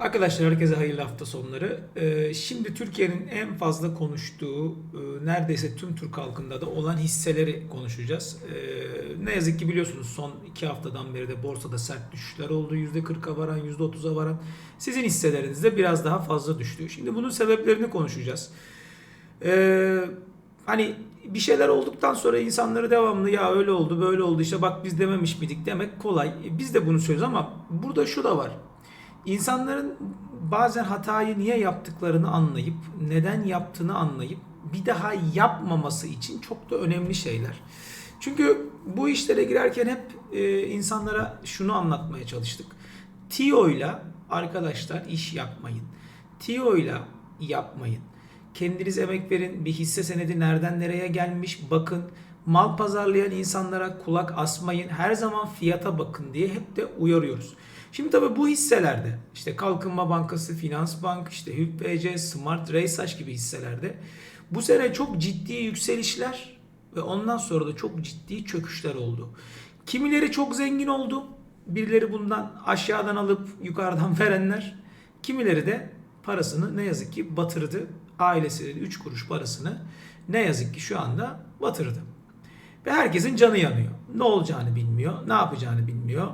Arkadaşlar herkese hayırlı hafta sonları. Ee, şimdi Türkiye'nin en fazla konuştuğu, e, neredeyse tüm Türk halkında da olan hisseleri konuşacağız. Ee, ne yazık ki biliyorsunuz son iki haftadan beri de borsada sert düşüşler oldu. %40'a varan, %30'a varan. Sizin hisseleriniz de biraz daha fazla düştü. Şimdi bunun sebeplerini konuşacağız. Ee, hani bir şeyler olduktan sonra insanları devamlı ya öyle oldu böyle oldu işte bak biz dememiş miydik demek kolay. Biz de bunu söylüyoruz ama burada şu da var. İnsanların bazen hatayı niye yaptıklarını anlayıp neden yaptığını anlayıp bir daha yapmaması için çok da önemli şeyler. Çünkü bu işlere girerken hep e, insanlara şunu anlatmaya çalıştık. TIO'yla arkadaşlar iş yapmayın. TIO'yla yapmayın. Kendiniz emek verin. Bir hisse senedi nereden nereye gelmiş bakın. Mal pazarlayan insanlara kulak asmayın. Her zaman fiyata bakın diye hep de uyarıyoruz. Şimdi tabii bu hisselerde işte Kalkınma Bankası, Finans Bank, işte HÜPBC, Smart Raysaç gibi hisselerde bu sene çok ciddi yükselişler ve ondan sonra da çok ciddi çöküşler oldu. Kimileri çok zengin oldu. Birileri bundan aşağıdan alıp yukarıdan verenler. Kimileri de parasını ne yazık ki batırdı. Ailesinin 3 kuruş parasını ne yazık ki şu anda batırdı. Ve herkesin canı yanıyor. Ne olacağını bilmiyor, ne yapacağını bilmiyor.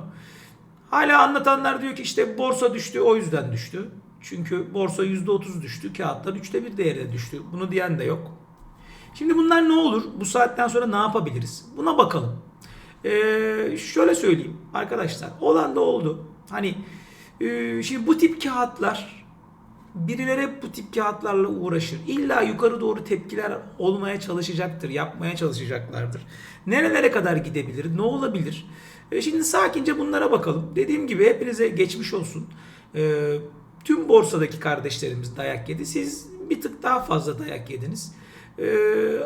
Hala anlatanlar diyor ki işte borsa düştü o yüzden düştü. Çünkü borsa %30 düştü. Kağıtlar üçte bir değerde düştü. Bunu diyen de yok. Şimdi bunlar ne olur? Bu saatten sonra ne yapabiliriz? Buna bakalım. Ee, şöyle söyleyeyim arkadaşlar. Olan da oldu. Hani e, şimdi bu tip kağıtlar birileri hep bu tip kağıtlarla uğraşır. İlla yukarı doğru tepkiler olmaya çalışacaktır, yapmaya çalışacaklardır. Nerelere kadar gidebilir, ne olabilir? E şimdi sakince bunlara bakalım. Dediğim gibi hepinize geçmiş olsun. E, tüm borsadaki kardeşlerimiz dayak yedi. Siz bir tık daha fazla dayak yediniz. E,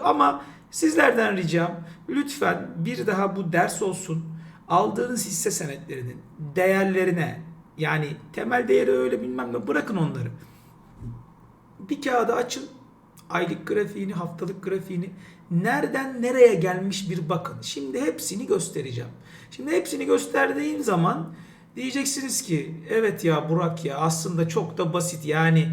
ama sizlerden ricam lütfen bir daha bu ders olsun. Aldığınız hisse senetlerinin değerlerine yani temel değeri öyle bilmem ne bırakın onları bir kağıda açın. Aylık grafiğini, haftalık grafiğini nereden nereye gelmiş bir bakın. Şimdi hepsini göstereceğim. Şimdi hepsini gösterdiğim zaman diyeceksiniz ki evet ya Burak ya aslında çok da basit. Yani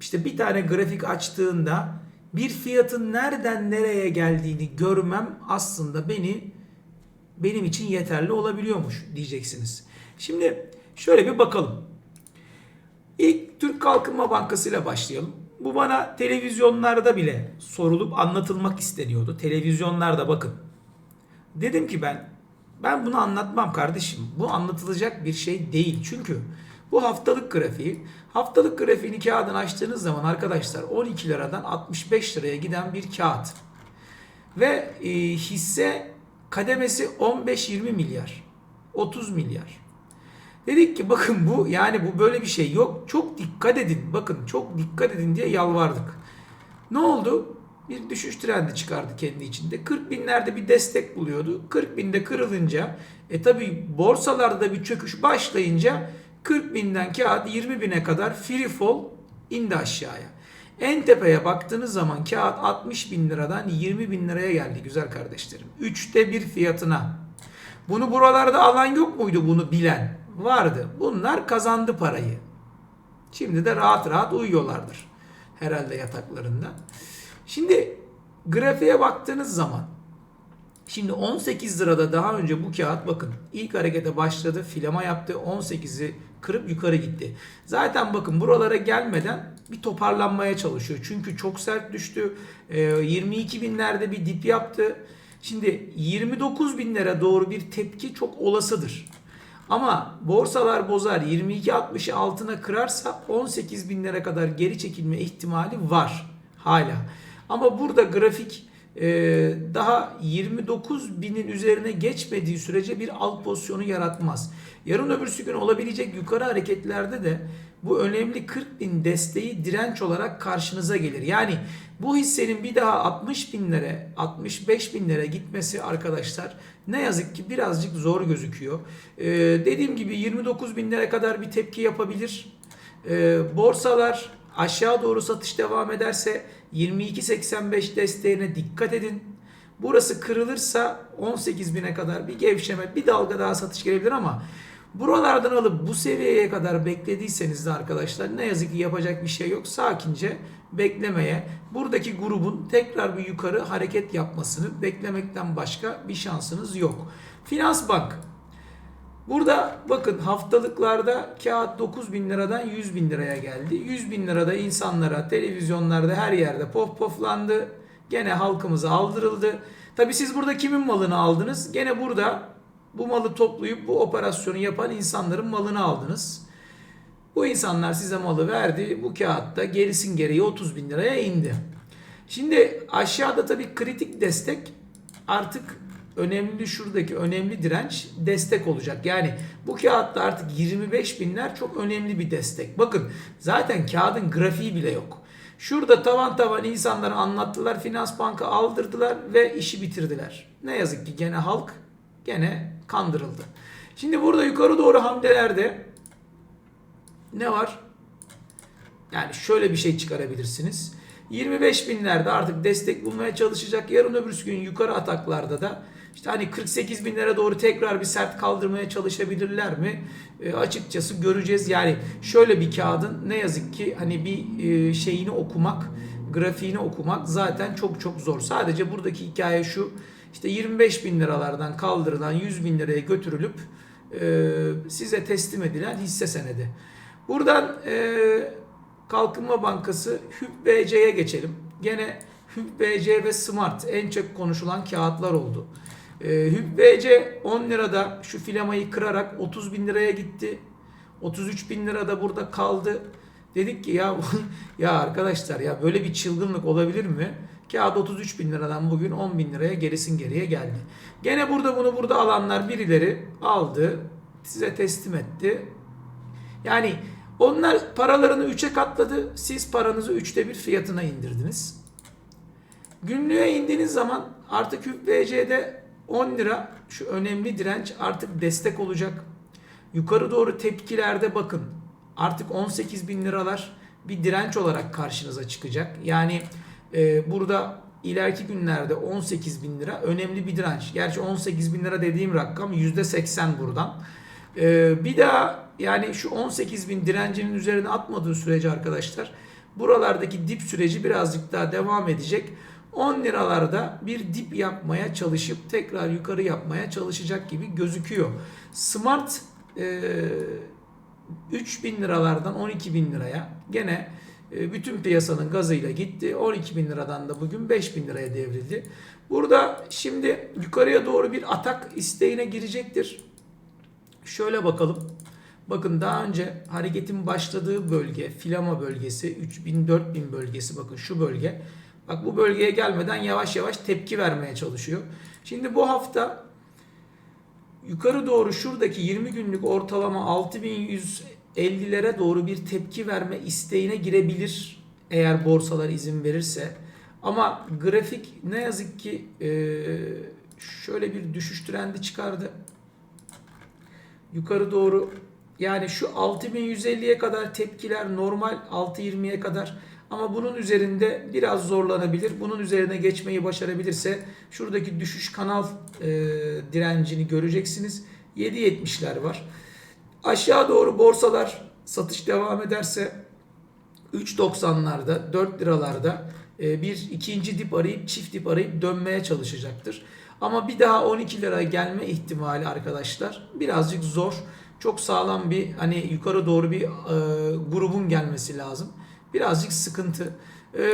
işte bir tane grafik açtığında bir fiyatın nereden nereye geldiğini görmem aslında beni benim için yeterli olabiliyormuş diyeceksiniz. Şimdi şöyle bir bakalım. İlk Türk Kalkınma Bankası ile başlayalım. Bu bana televizyonlarda bile sorulup anlatılmak isteniyordu. Televizyonlarda bakın. Dedim ki ben ben bunu anlatmam kardeşim. Bu anlatılacak bir şey değil. Çünkü bu haftalık grafiği, haftalık grafiğini kağıdını açtığınız zaman arkadaşlar 12 liradan 65 liraya giden bir kağıt. Ve e, hisse kademesi 15-20 milyar. 30 milyar. Dedik ki bakın bu yani bu böyle bir şey yok. Çok dikkat edin. Bakın çok dikkat edin diye yalvardık. Ne oldu? Bir düşüş trendi çıkardı kendi içinde. 40 binlerde bir destek buluyordu. 40 binde kırılınca e tabi borsalarda bir çöküş başlayınca 40 binden kağıt 20 bine kadar free fall indi aşağıya. En tepeye baktığınız zaman kağıt 60 bin liradan 20 bin liraya geldi güzel kardeşlerim. Üçte bir fiyatına. Bunu buralarda alan yok muydu bunu bilen? Vardı. Bunlar kazandı parayı. Şimdi de rahat rahat uyuyorlardır. Herhalde yataklarında. Şimdi grafiğe baktığınız zaman Şimdi 18 lirada daha önce bu kağıt bakın ilk harekete başladı filama yaptı 18'i kırıp yukarı gitti. Zaten bakın buralara gelmeden bir toparlanmaya çalışıyor. Çünkü çok sert düştü. Ee, 22 binlerde bir dip yaptı. Şimdi 29 binlere doğru bir tepki çok olasıdır. Ama borsalar bozar 22.60'ı altına kırarsa 18 binlere kadar geri çekilme ihtimali var hala. Ama burada grafik e, daha 29 binin üzerine geçmediği sürece bir alt pozisyonu yaratmaz. Yarın öbürsü gün olabilecek yukarı hareketlerde de bu önemli 40 bin desteği direnç olarak karşınıza gelir. Yani bu hissenin bir daha 60 binlere 65 binlere gitmesi arkadaşlar ne yazık ki birazcık zor gözüküyor. Ee, dediğim gibi 29 binlere kadar bir tepki yapabilir. Ee, borsalar aşağı doğru satış devam ederse 22.85 desteğine dikkat edin. Burası kırılırsa 18 bine kadar bir gevşeme, bir dalga daha satış gelebilir ama Buralardan alıp bu seviyeye kadar beklediyseniz de arkadaşlar ne yazık ki yapacak bir şey yok. Sakince beklemeye, buradaki grubun tekrar bir yukarı hareket yapmasını beklemekten başka bir şansınız yok. Finans Bank. Burada bakın haftalıklarda kağıt 9 bin liradan 100 bin liraya geldi. 100 bin lirada insanlara, televizyonlarda her yerde pof poflandı. Gene halkımıza aldırıldı. Tabi siz burada kimin malını aldınız? Gene burada bu malı toplayıp bu operasyonu yapan insanların malını aldınız. Bu insanlar size malı verdi. Bu kağıtta gerisin gereği 30 bin liraya indi. Şimdi aşağıda tabii kritik destek artık önemli şuradaki önemli direnç destek olacak. Yani bu kağıtta artık 25 binler çok önemli bir destek. Bakın zaten kağıdın grafiği bile yok. Şurada tavan tavan insanlara anlattılar. Finans banka aldırdılar ve işi bitirdiler. Ne yazık ki gene halk gene kandırıldı. Şimdi burada yukarı doğru hamlelerde ne var? Yani şöyle bir şey çıkarabilirsiniz. 25 binlerde artık destek bulmaya çalışacak. Yarın öbürsü gün yukarı ataklarda da işte hani 48 binlere doğru tekrar bir sert kaldırmaya çalışabilirler mi? E, açıkçası göreceğiz. Yani şöyle bir kağıdın ne yazık ki hani bir e, şeyini okumak, grafiğini okumak zaten çok çok zor. Sadece buradaki hikaye şu. İşte 25 bin liralardan kaldırılan 100 bin liraya götürülüp e, size teslim edilen hisse senedi. Buradan e, Kalkınma Bankası HÜP geçelim. Gene HÜP ve Smart en çok konuşulan kağıtlar oldu. E, HÜP BC 10 lirada şu filamayı kırarak 30 bin liraya gitti. 33 bin lirada burada kaldı. Dedik ki ya ya arkadaşlar ya böyle bir çılgınlık olabilir mi? Kağıt 33 bin liradan bugün 10 bin liraya gerisin geriye geldi. Gene burada bunu burada alanlar birileri aldı. Size teslim etti. Yani onlar paralarını 3'e katladı. Siz paranızı 3'te bir fiyatına indirdiniz. Günlüğe indiğiniz zaman artık HÜBVC'de 10 lira şu önemli direnç artık destek olacak. Yukarı doğru tepkilerde bakın artık 18 bin liralar bir direnç olarak karşınıza çıkacak. Yani e, burada ileriki günlerde 18 bin lira önemli bir direnç. Gerçi 18 bin lira dediğim rakam %80 buradan. E, bir daha yani şu 18 bin direncinin üzerine atmadığı sürece arkadaşlar buralardaki dip süreci birazcık daha devam edecek. 10 liralarda bir dip yapmaya çalışıp tekrar yukarı yapmaya çalışacak gibi gözüküyor. Smart e, 3 bin liralardan 12 bin liraya gene e, bütün piyasanın gazıyla gitti. 12 bin liradan da bugün 5 bin liraya devrildi. Burada şimdi yukarıya doğru bir atak isteğine girecektir. Şöyle bakalım. Bakın daha önce hareketin başladığı bölge, filama bölgesi, 3000-4000 bölgesi bakın şu bölge. Bak bu bölgeye gelmeden yavaş yavaş tepki vermeye çalışıyor. Şimdi bu hafta yukarı doğru şuradaki 20 günlük ortalama 6150'lere doğru bir tepki verme isteğine girebilir eğer borsalar izin verirse. Ama grafik ne yazık ki şöyle bir düşüş trendi çıkardı. Yukarı doğru yani şu 6150'ye kadar tepkiler normal 620'ye kadar ama bunun üzerinde biraz zorlanabilir. Bunun üzerine geçmeyi başarabilirse şuradaki düşüş kanal e, direncini göreceksiniz. 7.70'ler var. Aşağı doğru borsalar satış devam ederse 3.90'larda 4 liralarda e, bir ikinci dip arayıp çift dip arayıp dönmeye çalışacaktır. Ama bir daha 12 lira gelme ihtimali arkadaşlar birazcık zor. Çok sağlam bir hani yukarı doğru bir e, grubun gelmesi lazım. Birazcık sıkıntı. E,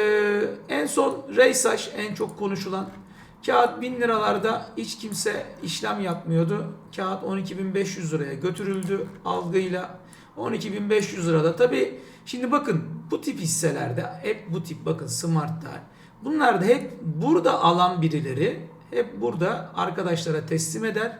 en son Reysaş en çok konuşulan kağıt 1000 liralarda hiç kimse işlem yapmıyordu. Kağıt 12.500 liraya götürüldü algıyla. 12.500 lirada. Tabi şimdi bakın bu tip hisselerde hep bu tip bakın Smart'ta bunlar da hep burada alan birileri hep burada arkadaşlara teslim eder.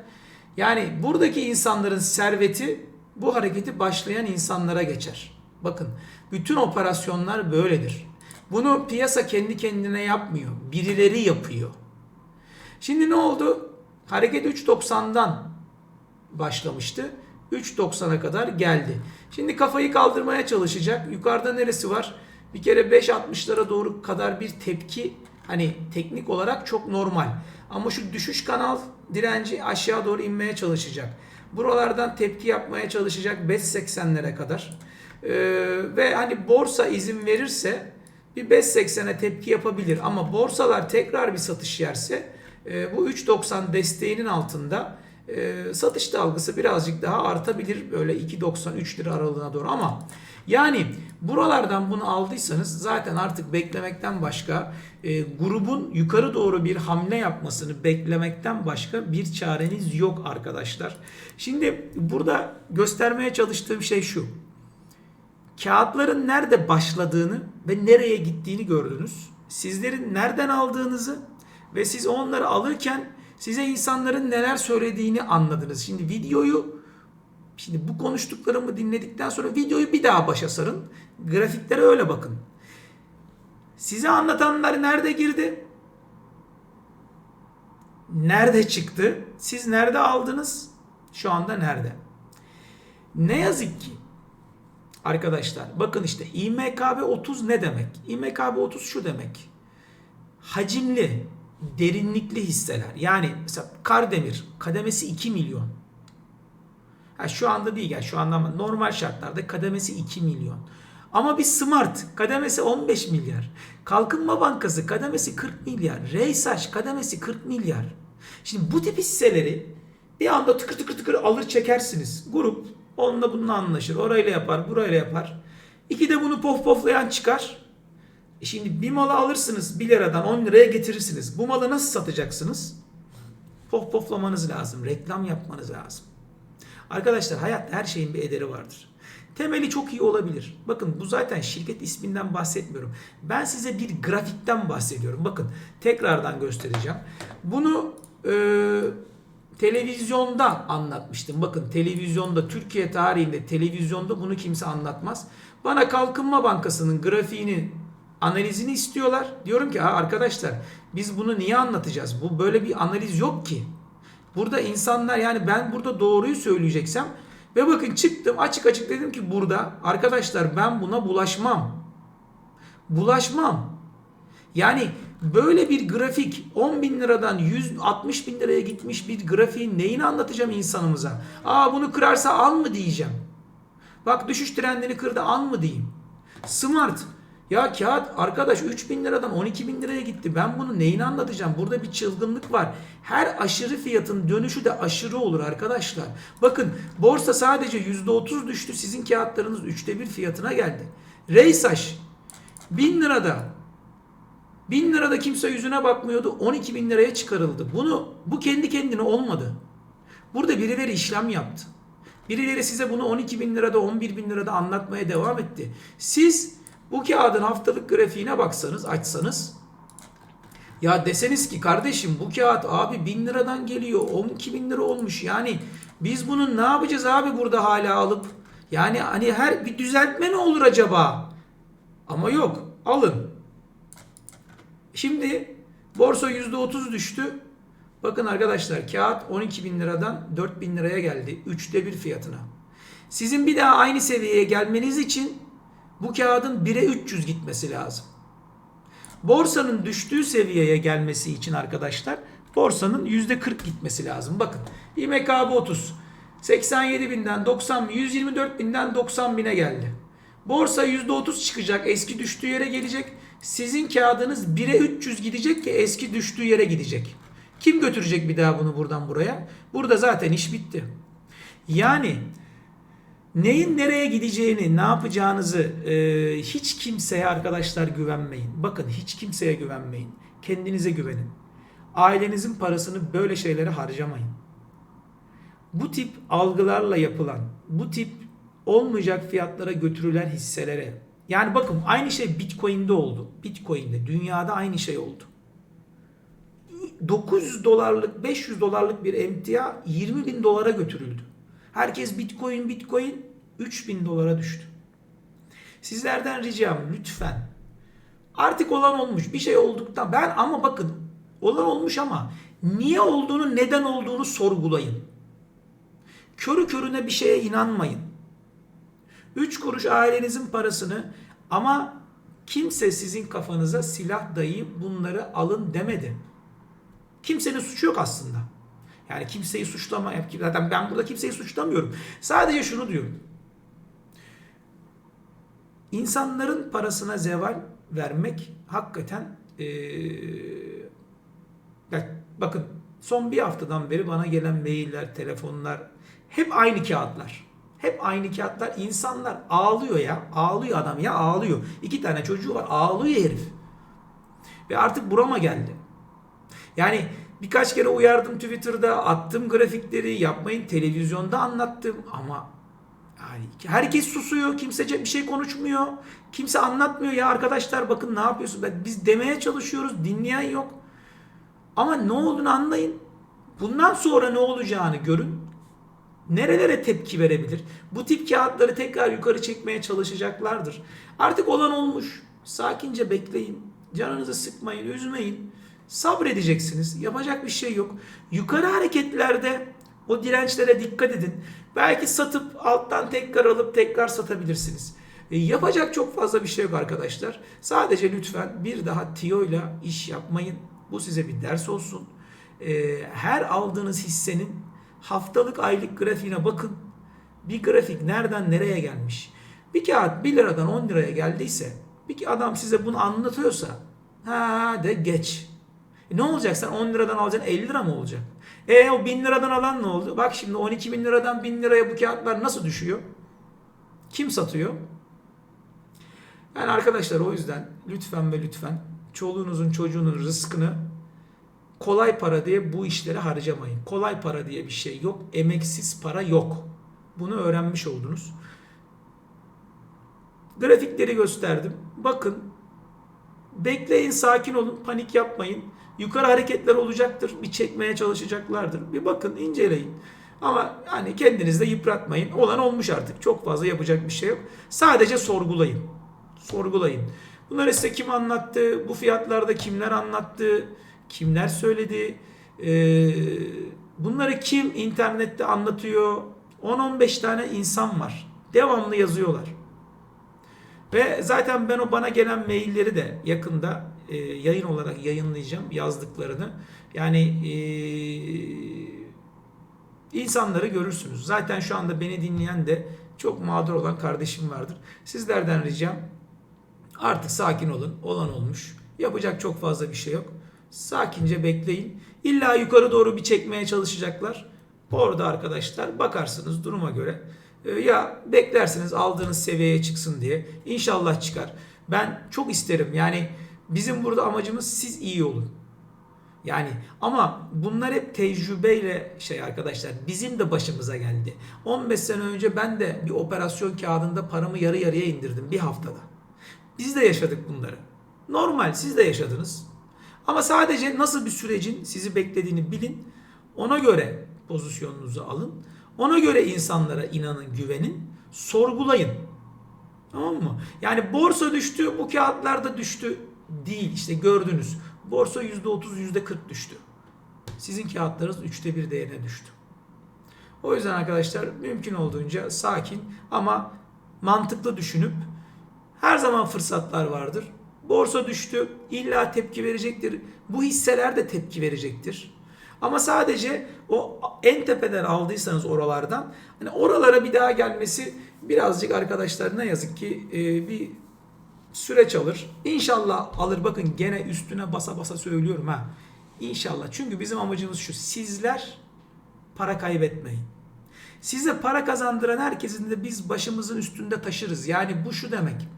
Yani buradaki insanların serveti bu hareketi başlayan insanlara geçer. Bakın bütün operasyonlar böyledir. Bunu piyasa kendi kendine yapmıyor. Birileri yapıyor. Şimdi ne oldu? Hareket 3.90'dan başlamıştı. 3.90'a kadar geldi. Şimdi kafayı kaldırmaya çalışacak. Yukarıda neresi var? Bir kere 5.60'lara doğru kadar bir tepki hani teknik olarak çok normal. Ama şu düşüş kanal direnci aşağı doğru inmeye çalışacak. Buralardan tepki yapmaya çalışacak 5.80'lere kadar. Ee, ve hani borsa izin verirse bir 5.80'e tepki yapabilir. Ama borsalar tekrar bir satış yerse e, bu 3.90 desteğinin altında e, satış dalgası birazcık daha artabilir. Böyle 2.90-3 lira aralığına doğru ama yani buralardan bunu aldıysanız zaten artık beklemekten başka e, grubun yukarı doğru bir hamle yapmasını beklemekten başka bir çareniz yok arkadaşlar. Şimdi burada göstermeye çalıştığım şey şu. Kağıtların nerede başladığını ve nereye gittiğini gördünüz. Sizlerin nereden aldığınızı ve siz onları alırken size insanların neler söylediğini anladınız. Şimdi videoyu Şimdi bu konuştuklarımı dinledikten sonra videoyu bir daha başa sarın. Grafiklere öyle bakın. Size anlatanlar nerede girdi? Nerede çıktı? Siz nerede aldınız? Şu anda nerede? Ne yazık ki arkadaşlar bakın işte İMKB 30 ne demek? İMKB 30 şu demek. Hacimli, derinlikli hisseler. Yani mesela Kardemir kademesi 2 milyon. Ha, şu anda değil yani şu anda normal şartlarda kademesi 2 milyon. Ama bir Smart kademesi 15 milyar. Kalkınma Bankası kademesi 40 milyar. Reysaş kademesi 40 milyar. Şimdi bu tip hisseleri bir anda tıkır tıkır tıkır alır çekersiniz. Grup onunla bununla anlaşır. Orayla yapar, burayla yapar. İki de bunu pof poflayan çıkar. E şimdi bir malı alırsınız 1 liradan 10 liraya getirirsiniz. Bu malı nasıl satacaksınız? Pof poflamanız lazım. Reklam yapmanız lazım. Arkadaşlar hayatta her şeyin bir ederi vardır. Temeli çok iyi olabilir. Bakın bu zaten şirket isminden bahsetmiyorum. Ben size bir grafikten bahsediyorum. Bakın tekrardan göstereceğim. Bunu e, televizyonda anlatmıştım. Bakın televizyonda Türkiye tarihinde televizyonda bunu kimse anlatmaz. Bana Kalkınma Bankası'nın grafiğini analizini istiyorlar. Diyorum ki ha arkadaşlar biz bunu niye anlatacağız? Bu böyle bir analiz yok ki. Burada insanlar yani ben burada doğruyu söyleyeceksem ve bakın çıktım açık açık dedim ki burada arkadaşlar ben buna bulaşmam. Bulaşmam. Yani böyle bir grafik 10 bin liradan 160 bin liraya gitmiş bir grafiğin neyini anlatacağım insanımıza? Aa bunu kırarsa al mı diyeceğim. Bak düşüş trendini kırdı al mı diyeyim. Smart ya kağıt arkadaş 3 bin liradan 12 bin liraya gitti. Ben bunu neyini anlatacağım? Burada bir çılgınlık var. Her aşırı fiyatın dönüşü de aşırı olur arkadaşlar. Bakın borsa sadece %30 düştü. Sizin kağıtlarınız 3'te 1 fiyatına geldi. Reysaş 1000 lirada 1000 lirada kimse yüzüne bakmıyordu. 12 bin liraya çıkarıldı. Bunu bu kendi kendine olmadı. Burada birileri işlem yaptı. Birileri size bunu 12 bin lirada 11 bin lirada anlatmaya devam etti. Siz bu kağıdın haftalık grafiğine baksanız, açsanız ya deseniz ki kardeşim bu kağıt abi 1000 liradan geliyor 12 bin lira olmuş yani biz bunun ne yapacağız abi burada hala alıp yani hani her bir düzeltme mi olur acaba? Ama yok alın. Şimdi borsa %30 düştü. Bakın arkadaşlar kağıt 12 bin liradan 4 bin liraya geldi. Üçte bir fiyatına. Sizin bir daha aynı seviyeye gelmeniz için bu kağıdın 1'e 300 gitmesi lazım. Borsanın düştüğü seviyeye gelmesi için arkadaşlar borsanın %40 gitmesi lazım. Bakın İMKB 30 87 binden 90 124 binden 90 bine geldi. Borsa %30 çıkacak eski düştüğü yere gelecek. Sizin kağıdınız 1'e 300 gidecek ki eski düştüğü yere gidecek. Kim götürecek bir daha bunu buradan buraya? Burada zaten iş bitti. Yani neyin nereye gideceğini, ne yapacağınızı e, hiç kimseye arkadaşlar güvenmeyin. Bakın hiç kimseye güvenmeyin. Kendinize güvenin. Ailenizin parasını böyle şeylere harcamayın. Bu tip algılarla yapılan, bu tip olmayacak fiyatlara götürülen hisselere. Yani bakın aynı şey Bitcoin'de oldu. Bitcoin'de, dünyada aynı şey oldu. 900 dolarlık, 500 dolarlık bir emtia 20 bin dolara götürüldü. Herkes Bitcoin, Bitcoin 3000 dolara düştü. Sizlerden ricam lütfen artık olan olmuş bir şey olduktan ben ama bakın olan olmuş ama niye olduğunu neden olduğunu sorgulayın. Körü körüne bir şeye inanmayın. 3 kuruş ailenizin parasını ama kimse sizin kafanıza silah dayayıp bunları alın demedi. Kimsenin suçu yok aslında. Yani kimseyi suçlama. Zaten ben burada kimseyi suçlamıyorum. Sadece şunu diyorum. İnsanların parasına zeval vermek hakikaten bak- bakın son bir haftadan beri bana gelen mailler, telefonlar hep aynı kağıtlar. Hep aynı kağıtlar. İnsanlar ağlıyor ya. Ağlıyor adam ya ağlıyor. İki tane çocuğu var. Ağlıyor herif. Ve artık burama geldi. Yani birkaç kere uyardım Twitter'da, attım grafikleri, yapmayın televizyonda anlattım ama yani herkes susuyor, kimse bir şey konuşmuyor, kimse anlatmıyor ya arkadaşlar bakın ne yapıyorsun? Biz demeye çalışıyoruz, dinleyen yok. Ama ne olduğunu anlayın. Bundan sonra ne olacağını görün. Nerelere tepki verebilir? Bu tip kağıtları tekrar yukarı çekmeye çalışacaklardır. Artık olan olmuş. Sakince bekleyin. Canınızı sıkmayın, üzmeyin. Sabredeceksiniz. Yapacak bir şey yok. Yukarı hareketlerde o dirençlere dikkat edin. Belki satıp alttan tekrar alıp tekrar satabilirsiniz. E, yapacak çok fazla bir şey yok arkadaşlar. Sadece lütfen bir daha tiyoyla iş yapmayın. Bu size bir ders olsun. E, her aldığınız hissenin haftalık aylık grafiğine bakın. Bir grafik nereden nereye gelmiş? Bir kağıt 1 liradan 10 liraya geldiyse bir adam size bunu anlatıyorsa ha de geç. E ne olacak sen 10 liradan alacaksın 50 lira mı olacak? E o 1000 liradan alan ne oldu? Bak şimdi 12 bin liradan 1000 liraya bu kağıtlar nasıl düşüyor? Kim satıyor? Yani arkadaşlar o yüzden lütfen ve lütfen çoluğunuzun çocuğunun rızkını kolay para diye bu işlere harcamayın. Kolay para diye bir şey yok. Emeksiz para yok. Bunu öğrenmiş oldunuz. Grafikleri gösterdim. Bakın. Bekleyin, sakin olun, panik yapmayın. Yukarı hareketler olacaktır. Bir çekmeye çalışacaklardır. Bir bakın, inceleyin. Ama hani kendinizi de yıpratmayın. Olan olmuş artık. Çok fazla yapacak bir şey yok. Sadece sorgulayın. Sorgulayın. Bunları size kim anlattı? Bu fiyatlarda kimler anlattı? Kimler söyledi? Ee, bunları kim internette anlatıyor? 10-15 tane insan var. Devamlı yazıyorlar. Ve zaten ben o bana gelen mailleri de yakında e, yayın olarak yayınlayacağım yazdıklarını. Yani e, insanları görürsünüz. Zaten şu anda beni dinleyen de çok mağdur olan kardeşim vardır. Sizlerden ricam artık sakin olun. Olan olmuş. Yapacak çok fazla bir şey yok. Sakince bekleyin. İlla yukarı doğru bir çekmeye çalışacaklar. Orada arkadaşlar bakarsınız duruma göre. Ee, Ya beklersiniz aldığınız seviyeye çıksın diye. İnşallah çıkar. Ben çok isterim. Yani bizim burada amacımız siz iyi olun. Yani ama bunlar hep tecrübeyle şey arkadaşlar bizim de başımıza geldi. 15 sene önce ben de bir operasyon kağıdında paramı yarı yarıya indirdim bir haftada. Biz de yaşadık bunları. Normal siz de yaşadınız. Ama sadece nasıl bir sürecin sizi beklediğini bilin. Ona göre pozisyonunuzu alın. Ona göre insanlara inanın, güvenin. Sorgulayın. Tamam mı? Yani borsa düştü, bu kağıtlar da düştü değil. İşte gördünüz. Borsa %30, %40 düştü. Sizin kağıtlarınız üçte bir değerine düştü. O yüzden arkadaşlar mümkün olduğunca sakin ama mantıklı düşünüp her zaman fırsatlar vardır. Borsa düştü, illa tepki verecektir. Bu hisseler de tepki verecektir. Ama sadece o en tepeden aldıysanız oralardan hani oralara bir daha gelmesi birazcık arkadaşlar ne yazık ki e, bir süreç alır. İnşallah alır. Bakın gene üstüne basa basa söylüyorum ha. İnşallah. Çünkü bizim amacımız şu. Sizler para kaybetmeyin. Size para kazandıran herkesin de biz başımızın üstünde taşırız. Yani bu şu demek.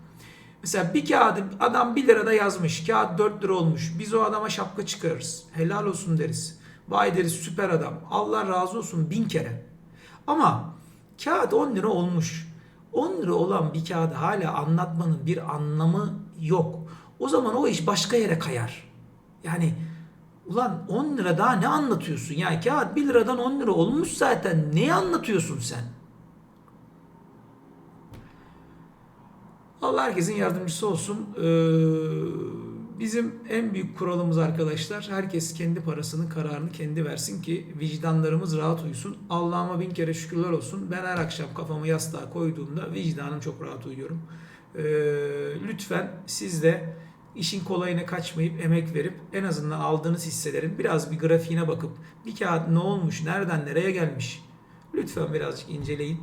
Mesela bir kağıdı adam 1 lirada yazmış. Kağıt 4 lira olmuş. Biz o adama şapka çıkarırız. Helal olsun deriz. Vay deriz süper adam. Allah razı olsun bin kere. Ama kağıt 10 lira olmuş. 10 lira olan bir kağıdı hala anlatmanın bir anlamı yok. O zaman o iş başka yere kayar. Yani ulan 10 lira daha ne anlatıyorsun? Ya kağıt 1 liradan 10 lira olmuş zaten. Neyi anlatıyorsun sen? Allah herkesin yardımcısı olsun. Ee, bizim en büyük kuralımız arkadaşlar herkes kendi parasının kararını kendi versin ki vicdanlarımız rahat uyusun. Allah'ıma bin kere şükürler olsun. Ben her akşam kafamı yastığa koyduğumda vicdanım çok rahat uyuyorum. Ee, lütfen siz de işin kolayına kaçmayıp emek verip en azından aldığınız hisselerin biraz bir grafiğine bakıp bir kağıt ne olmuş, nereden nereye gelmiş lütfen birazcık inceleyin.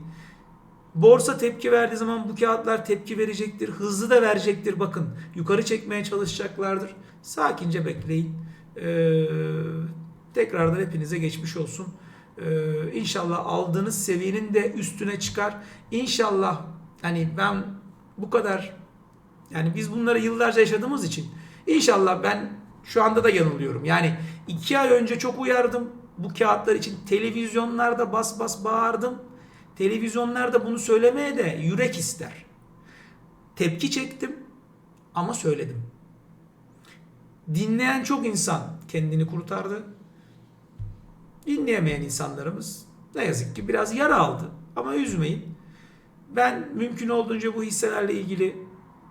Borsa tepki verdiği zaman bu kağıtlar tepki verecektir. Hızlı da verecektir. Bakın yukarı çekmeye çalışacaklardır. Sakince bekleyin. Ee, tekrardan hepinize geçmiş olsun. Ee, inşallah aldığınız seviyenin de üstüne çıkar. İnşallah hani ben bu kadar yani biz bunları yıllarca yaşadığımız için inşallah ben şu anda da yanılıyorum. Yani iki ay önce çok uyardım bu kağıtlar için. Televizyonlarda bas bas bağırdım. Televizyonlarda bunu söylemeye de yürek ister. Tepki çektim ama söyledim. Dinleyen çok insan kendini kurtardı. Dinleyemeyen insanlarımız ne yazık ki biraz yara aldı. Ama üzmeyin. Ben mümkün olduğunca bu hisselerle ilgili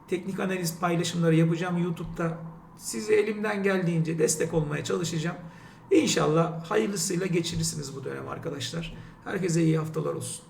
teknik analiz paylaşımları yapacağım YouTube'da. Size elimden geldiğince destek olmaya çalışacağım. İnşallah hayırlısıyla geçirirsiniz bu dönem arkadaşlar. Herkese iyi haftalar olsun.